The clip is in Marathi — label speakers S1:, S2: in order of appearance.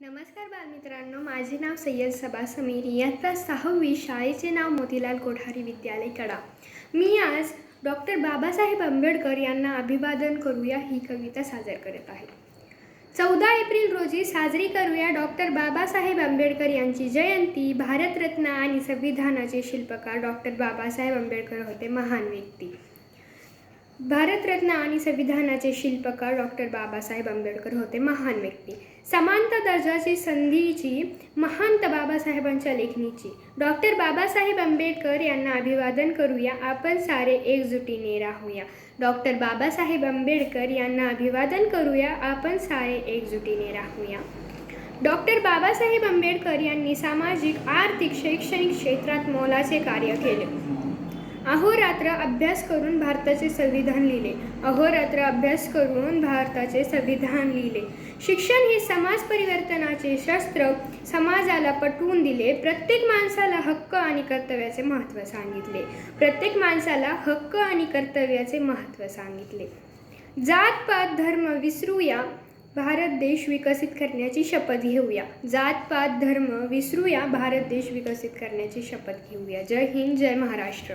S1: नमस्कार बालमित्रांनो माझे नाव सय्यद सबा समीर. इयत्ता सहावी शाळेचे नाव मोतीलाल कोठारी विद्यालय कडा. मी आज डॉक्टर बाबासाहेब आंबेडकर यांना अभिवादन करूया ही कविता सादर करत आहे. चौदा एप्रिल रोजी साजरी करूया डॉक्टर बाबासाहेब आंबेडकर यांची जयंती. भारतरत्न आणि संविधानाचे शिल्पकार डॉक्टर बाबासाहेब आंबेडकर होते महान व्यक्ती. भारतरत्न आणि संविधानाचे शिल्पकार डॉक्टर बाबासाहेब आंबेडकर होते महान व्यक्ती. समानता दर्जाची संधीची महानता बाबासाहेबांच्या लेखणीची. डॉक्टर बाबासाहेब आंबेडकर यांना अभिवादन करूया. आपण सारे एकजुटीने राहूया. डॉक्टर बाबासाहेब आंबेडकर यांना अभिवादन करूया. आपण सारे एकजुटीने राहूया. डॉक्टर बाबासाहेब आंबेडकर यांनी सामाजिक आर्थिक शैक्षणिक क्षेत्रात मोलाचे कार्य केले. अहोरात्र अभ्यास करून भारताचे संविधान लिहिले. अहोरात्र अभ्यास करून भारताचे संविधान लिहिले. शिक्षण हे समाज परिवर्तनाचे शस्त्र. समाजाला पटवून दिले. प्रत्येक माणसाला हक्क आणि कर्तव्याचे महत्त्व सांगितले. प्रत्येक माणसाला हक्क आणि कर्तव्याचे महत्त्व सांगितले. जात पात धर्म विसरूया. भारत देश विकसित करण्याची शपथ घेऊया. जात पात धर्म विसरूया. भारत देश विकसित करण्याची शपथ घेऊया. जय हिंद जय महाराष्ट्र.